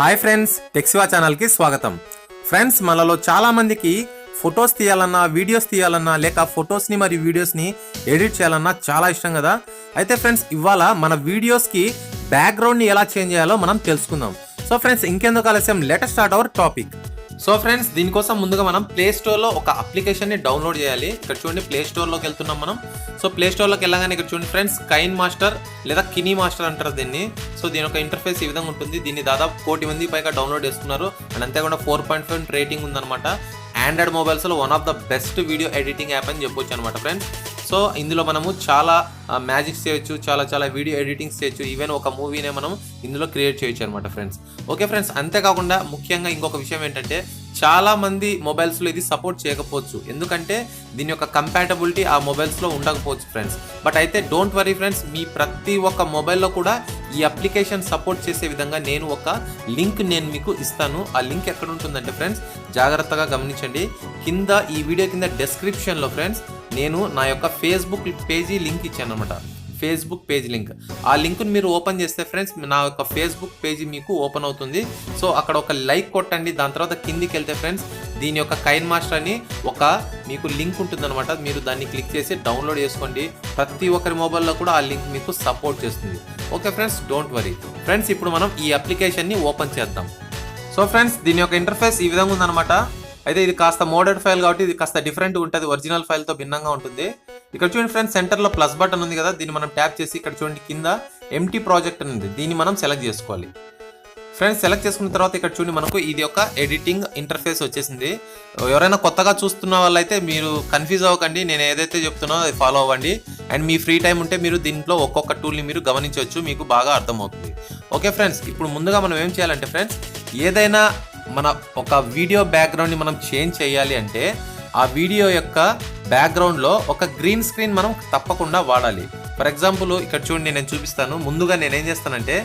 Hi friends టెక్సివా ఛానల్కి స్వాగతం. Friends మనలో చాలా మందికి ఫొటోస్ తీయాలన్నా వీడియోస్ తీయాలన్నా లేక ఫొటోస్ని మరి వీడియోస్ని ఎడిట్ చేయాలన్నా చాలా ఇష్టం కదా? అయితే ఫ్రెండ్స్ ఇవాళ మన వీడియోస్కి బ్యాక్గ్రౌండ్ని ఎలా చేంజ్ చేయాలో మనం తెలుసుకుందాం. సో ఫ్రెండ్స్ ఇంకెందుకు ఆలస్యం? Let's start our topic so friends దీనికోసం ముందుగా మనం ప్లే స్టోర్లో ఒక అప్లికేషన్ని డౌన్లోడ్ చేయాలి. ఇక్కడ చూడండి ప్లే స్టోర్లోకి వెళ్తున్నాం మనం. సో ప్లే స్టోర్లోకి వెళ్ళగానే ఇక్కడ చూడండి ఫ్రెండ్స్ కైన్ మాస్టర్ లేదా కినీ మాస్టర్ అంటారు దీన్ని. సో దీని యొక్క ఇంటర్ఫేస్ ఈ విధంగా ఉంటుంది. దీన్ని దాదాపు కోటి మంది పైగా డౌన్లోడ్ చేస్తున్నారు. అండ్ అంతేకాకుండా ఫోర్ పాయింట్ ఫైవ్ రేటింగ్ ఉందన్నమాట. Android మొబైల్స్లో one of the best video editing app అని చెప్పొచ్చు అనమాట ఫ్రెండ్స్ సో ఇందులో మనము చాలా మ్యాజిక్స్ చేయొచ్చు చాలా చాలా వీడియో ఎడిటింగ్స్ చేయొచ్చు. ఈవెన్ ఒక మూవీనే మనం ఇందులో క్రియేట్ చేయొచ్చు అనమాట ఫ్రెండ్స్. ఓకే ఫ్రెండ్స్ అంతేకాకుండా ముఖ్యంగా ఇంకొక విషయం ఏంటంటే చాలా మంది మొబైల్స్లో ఇది సపోర్ట్ చేయకపోవచ్చు. ఎందుకంటే దీని యొక్క కంపాటబిలిటీ ఆ మొబైల్స్లో ఉండకపోవచ్చు ఫ్రెండ్స్. బట్ అయితే డోంట్ వరీ ఫ్రెండ్స్ మీ ప్రతి ఒక్క మొబైల్లో కూడా ఈ అప్లికేషన్ సపోర్ట్ చేసే విధంగా నేను ఒక లింక్ నేను మీకు ఇస్తాను. ఆ లింక్ ఎక్కడ ఉంటుందంటే ఫ్రెండ్స్ జాగ్రత్తగా గమనించండి. కింద ఈ వీడియో కింద డెస్క్రిప్షన్లో ఫ్రెండ్స్ నేను నా యొక్క ఫేస్బుక్ పేజీ లింక్ ఇచ్చాను అనమాట ఫేస్బుక్ పేజ్ లింక్ ఆ లింక్ని మీరు ఓపెన్ చేస్తే ఫ్రెండ్స్ నా యొక్క ఫేస్బుక్ పేజీ మీకు ఓపెన్ అవుతుంది. సో అక్కడ ఒక లైక్ కొట్టండి. దాని తర్వాత కిందికి వెళ్తే ఫ్రెండ్స్ దీని యొక్క కైన్ మాస్టర్ అని ఒక మీకు లింక్ ఉంటుందన్నమాట. మీరు దాన్ని క్లిక్ చేసి డౌన్లోడ్ చేసుకోండి. ప్రతి ఒక్కరి మొబైల్లో కూడా ఆ లింక్ మీకు సపోర్ట్ చేస్తుంది. Okay friends don't worry friends ఇప్పుడు మనం ఈ అప్లికేషన్ని ఓపెన్ చేద్దాం. సో ఫ్రెండ్స్ దీని యొక్క ఇంటర్ఫేస్ ఈ విధంగా ఉందన్నమాట. అయితే ఇది కాస్త మోడర్డ్ ఫైల్ కాబట్టి ఇది కాస్త డిఫరెంట్ ఉంటుంది ఒరిజినల్ ఫైల్తో భిన్నంగా ఉంటుంది. ఇక్కడ చూడండి ఫ్రెండ్స్ సెంటర్లో ప్లస్ బటన్ ఉంది కదా దీన్ని మనం ట్యాప్ చేసి ఇక్కడ చూడండి కింద ఎంటీ ప్రాజెక్ట్ అని ఉంది. దీన్ని మనం సెలెక్ట్ చేసుకోవాలి. ఫ్రెండ్స్ సెలెక్ట్ చేసుకున్న తర్వాత ఇక్కడ చూడండి మనకు ఇది ఒక ఎడిటింగ్ ఇంటర్ఫేస్ వచ్చేసింది. ఎవరైనా కొత్తగా చూస్తున్న వాళ్ళైతే మీరు కన్ఫ్యూజ్ అవ్వకండి. నేను ఏదైతే చెప్తున్నానో అది ఫాలో అవ్వండి. అండ్ మీ ఫ్రీ టైం ఉంటే మీరు దీంట్లో ఒక్కొక్క టూల్ని మీరు గమనించవచ్చు మీకు బాగా అర్థమవుతుంది. ఓకే ఫ్రెండ్స్ ఇప్పుడు ముందుగా మనం ఏం చేయాలంటే ఫ్రెండ్స్ ఏదైనా మన ఒక వీడియో బ్యాక్గ్రౌండ్ని మనం చేంజ్ చేయాలి అంటే ఆ వీడియో యొక్క బ్యాక్గ్రౌండ్లో ఒక గ్రీన్ స్క్రీన్ మనం తప్పకుండా వాడాలి. ఫర్ ఎగ్జాంపుల్ ఇక్కడ చూడండి నేను చూపిస్తాను. ముందుగా నేను ఏం చేస్తానంటే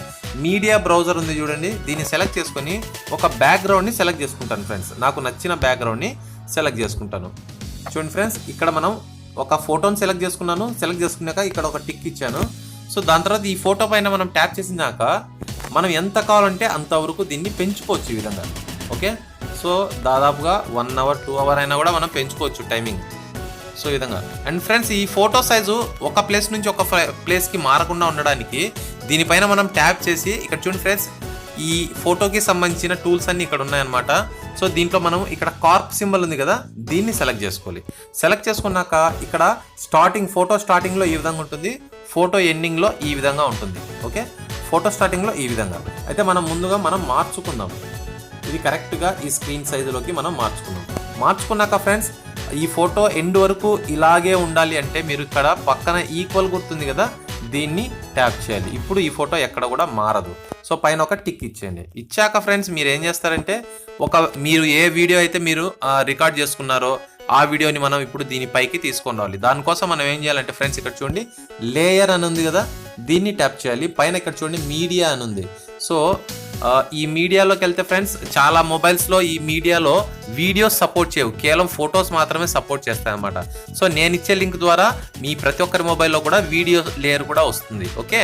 మీడియా బ్రౌజర్ ఉంది చూడండి. దీన్ని సెలెక్ట్ చేసుకొని ఒక బ్యాక్గ్రౌండ్ని సెలెక్ట్ చేసుకుంటాను ఫ్రెండ్స్ నాకు నచ్చిన బ్యాక్గ్రౌండ్ని సెలెక్ట్ చేసుకుంటాను. చూడండి ఫ్రెండ్స్ ఇక్కడ మనం ఒక ఫోటోని సెలెక్ట్ చేసుకున్నాను. సెలెక్ట్ చేసుకున్నాక ఇక్కడ ఒక టిక్ ఇచ్చాను. సో దాని తర్వాత ఈ ఫోటో పైన మనం ట్యాప్ చేసినాక మనం ఎంత కావాలంటే అంతవరకు దీన్ని పెంచుకోవచ్చు ఈ విధంగా. ఓకే? సో దాదాపుగా వన్ అవర్ టూ అవర్ అయినా కూడా మనం పెంచుకోవచ్చు టైమింగ్. సో ఈ విధంగా. అండ్ ఫ్రెండ్స్ ఈ ఫోటో సైజు ఒక ప్లేస్ నుంచి ఒక ప్లేస్కి మారకుండా ఉండడానికి దీనిపైన మనం ట్యాప్ చేసి ఇక్కడ చూడండి ఫ్రెండ్స్ ఈ ఫోటోకి సంబంధించిన టూల్స్ అన్నీ ఇక్కడ ఉన్నాయన్నమాట. సో దీంట్లో మనం ఇక్కడ కార్ప్ సింబల్ ఉంది కదా దీన్ని సెలెక్ట్ చేసుకోవాలి. సెలెక్ట్ చేసుకున్నాక ఇక్కడ స్టార్టింగ్ ఫోటో స్టార్టింగ్లో ఈ విధంగా ఉంటుంది ఫోటో ఎండింగ్లో ఈ విధంగా ఉంటుంది. ఓకే? ఫోటో స్టార్టింగ్లో ఈ విధంగా. అయితే మనం ముందుగా మనం మార్చుకుందాం. ఇది కరెక్ట్గా ఈ స్క్రీన్ సైజులోకి మనం మార్చుకున్నాం. మార్చుకున్నాక ఫ్రెండ్స్ ఈ ఫోటో ఎండ్ వరకు ఇలాగే ఉండాలి అంటే మీరు ఇక్కడ పక్కన ఈక్వల్ గుర్తుంది కదా దీన్ని ట్యాప్ చేయాలి. ఇప్పుడు ఈ ఫోటో ఎక్కడ కూడా మారదు. సో పైన ఒక టిక్ ఇచ్చేయండి. ఇచ్చాక ఫ్రెండ్స్ మీరు ఏం చేస్తారంటే ఒక మీరు ఏ వీడియో అయితే మీరు రికార్డ్ చేసుకున్నారో ఆ వీడియోని మనం ఇప్పుడు దీనిపైకి తీసుకొని రావాలి. దానికోసం మనం ఏం చేయాలంటే ఫ్రెండ్స్ ఇక్కడ చూడండి లేయర్ అని ఉంది కదా దీన్ని ట్యాప్ చేయాలి. పైన ఇక్కడ చూడండి మీడియా అని ఉంది. సో ఈ మీడియాలోకి వెళ్తే ఫ్రెండ్స్ చాలా మొబైల్స్లో ఈ మీడియాలో వీడియోస్ సపోర్ట్ చేయవు. కేవలం ఫొటోస్ మాత్రమే సపోర్ట్ చేస్తాయి అనమాట సో నేను ఇచ్చే లింక్ ద్వారా మీ ప్రతి ఒక్కరి మొబైల్లో కూడా వీడియో లేయర్ కూడా వస్తుంది. ఓకే?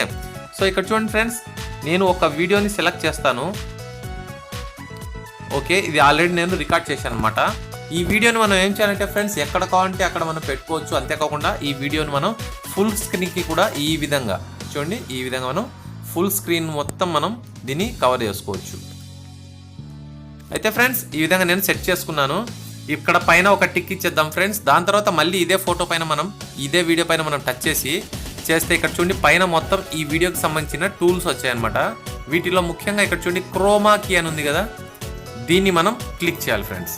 సో ఇక్కడ చూడండి ఫ్రెండ్స్ నేను ఒక వీడియోని సెలెక్ట్ చేస్తాను. ఓకే? ఇది ఆల్రెడీ నేను రికార్డ్ చేశాను అనమాట ఈ వీడియోని మనం ఏం చేయాలంటే ఫ్రెండ్స్ ఎక్కడ కావాలంటే అక్కడ మనం పెట్టుకోవచ్చు. అంతేకాకుండా ఈ వీడియోని మనం ఫుల్ స్క్రీన్కి కూడా ఈ విధంగా చూడండి ఈ విధంగా మనం ఫుల్ స్క్రీన్ మొత్తం మనం దీన్ని కవర్ చేసుకోవచ్చు. అయితే ఫ్రెండ్స్ ఈ విధంగా నేను సెట్ చేసుకున్నాను. ఇక్కడ పైన ఒక టిక్ ఇచ్చేద్దాం ఫ్రెండ్స్. దాని తర్వాత మళ్ళీ ఇదే ఫోటో పైన మనం ఇదే వీడియో పైన మనం టచ్ చేసి చేస్తే ఇక్కడ చూడండి పైన మొత్తం ఈ వీడియోకి సంబంధించిన టూల్స్ వచ్చాయన్నమాట. వీటిలో ముఖ్యంగా ఇక్కడ చూడండి క్రోమా కీ అని ఉంది కదా దీన్ని మనం క్లిక్ చేయాలి ఫ్రెండ్స్.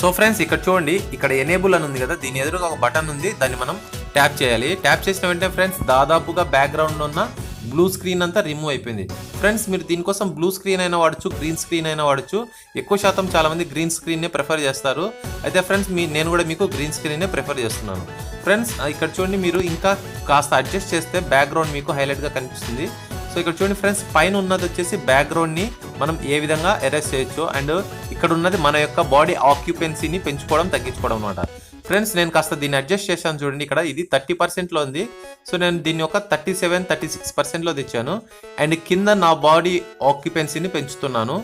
సో ఫ్రెండ్స్ ఇక్కడ చూడండి ఇక్కడ ఎనేబుల్ అని ఉంది కదా దీని ఎదురుగా ఒక బటన్ ఉంది దాన్ని మనం ట్యాప్ చేయాలి. ట్యాప్ చేసిన వెంటనే ఫ్రెండ్స్ దాదాపుగా బ్యాక్గ్రౌండ్ ఉన్న బ్లూ స్క్రీన్ అంతా రిమూవ్ అయిపోయింది. ఫ్రెండ్స్ మీరు దీనికోసం బ్లూ స్క్రీన్ అయినా వాడచ్చు గ్రీన్ స్క్రీన్ అయినా వాడచ్చు. ఎక్కువ శాతం చాలామంది గ్రీన్ స్క్రీన్నే ప్రిఫర్ చేస్తారు. అయితే ఫ్రెండ్స్ మీ నేను కూడా మీకు గ్రీన్ స్క్రీన్నే ప్రిఫర్ చేస్తున్నాను. ఫ్రెండ్స్ ఇక్కడ చూడండి మీరు ఇంకా కాస్త అడ్జస్ట్ చేస్తే బ్యాక్గ్రౌండ్ మీకు హైలైట్గా కనిపిస్తుంది. సో ఇక్కడ చూడండి ఫ్రెండ్స్ పైన ఉన్నది వచ్చేసి బ్యాక్గ్రౌండ్ని మనం ఏ విధంగా ఎరేస్ చేయొచ్చు. అండ్ ఇక్కడ ఉన్నది మన యొక్క బాడీ ఆక్యుపెన్సీని పెంచుకోవడం తగ్గించుకోవడం అనమాట ఫ్రెండ్స్ నేను కాస్త దీన్ని అడ్జస్ట్ చేశాను చూడండి. ఇక్కడ ఇది థర్టీ పర్సెంట్లో ఉంది. సో నేను దీన్ని ఒక థర్టీ సెవెన్ థర్టీ సిక్స్ పర్సెంట్లో తెచ్చాను. అండ్ కింద నా బాడీ ఆక్యుపెన్సీని పెంచుతున్నాను.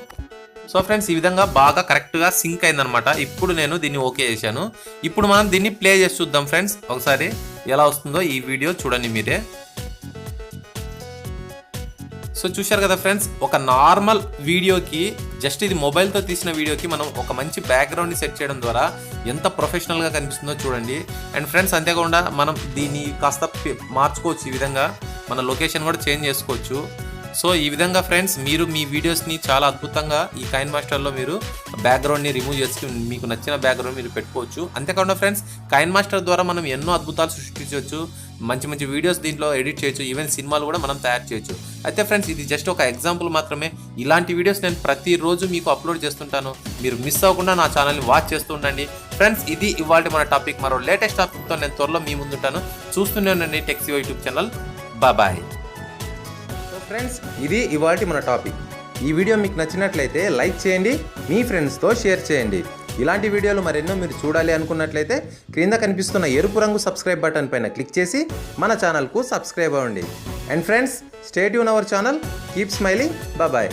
సో ఫ్రెండ్స్ ఈ విధంగా బాగా కరెక్ట్గా సింక్ అయిందనమాట ఇప్పుడు నేను దీన్ని ఓకే చేశాను. ఇప్పుడు మనం దీన్ని ప్లే చేసి చూద్దాం ఫ్రెండ్స్. ఒకసారి ఎలా వస్తుందో ఈ వీడియో చూడండి మీరే. సో చూశారు కదా ఫ్రెండ్స్ ఒక నార్మల్ వీడియోకి జస్ట్ ఇది మొబైల్తో తీసిన వీడియోకి మనం ఒక మంచి బ్యాక్గ్రౌండ్ని సెట్ చేయడం ద్వారా ఎంత ప్రొఫెషనల్గా కనిపిస్తుందో చూడండి. అండ్ ఫ్రెండ్స్ అంతేకాకుండా మనం దీన్ని కాస్త మార్చుకోవచ్చు ఈ విధంగా. మన లొకేషన్ కూడా చేంజ్ చేసుకోవచ్చు. సో ఈ విధంగా ఫ్రెండ్స్ మీరు మీ వీడియోస్ని చాలా అద్భుతంగా ఈ కైన్ మాస్టర్లో మీరు బ్యాక్గ్రౌండ్ని రిమూవ్ చేసి మీకు నచ్చిన బ్యాక్గ్రౌండ్ మీరు పెట్టుకోవచ్చు. అంతేకాకుండా ఫ్రెండ్స్ కైన్ మాస్టర్ ద్వారా మనం ఎన్నో అద్భుతాలు సృష్టించవచ్చు. మంచి మంచి వీడియోస్ దీంట్లో ఎడిట్ చేయొచ్చు. ఈవెన్ సినిమాలు కూడా మనం తయారు చేయొచ్చు. అయితే ఫ్రెండ్స్ ఇది జస్ట్ ఒక ఎగ్జాంపుల్ మాత్రమే. ఇలాంటి వీడియోస్ నేను ప్రతిరోజు మీకు అప్లోడ్ చేస్తుంటాను. మీరు మిస్ అవ్వకుండా నా ఛానల్ని వాచ్ చేస్తూ ఉండండి. ఫ్రెండ్స్ ఇది ఇవాళ మన టాపిక్. మరో లేటెస్ట్ టాపిక్తో నేను త్వరలో మీ ముందుంటాను. చూస్తూనే ఉండండి టెక్సీ యూట్యూబ్ ఛానల్. బాయ్. ఫ్రెండ్స్ ఇది ఇవాటి మన టాపిక్. ఈ వీడియో మీకు నచ్చినట్లయితే లైక్ చేయండి మీ ఫ్రెండ్స్తో షేర్ చేయండి. ఇలాంటి వీడియోలు మరెన్నో మీరు చూడాలి అనుకున్నట్లయితే క్రింద కనిపిస్తున్న ఎరుపు రంగు సబ్స్క్రైబ్ బటన్ పైన క్లిక్ చేసి మన ఛానల్కు సబ్స్క్రైబ్ అవ్వండి. And friends stay tune our channel. Keep smiling. Bye.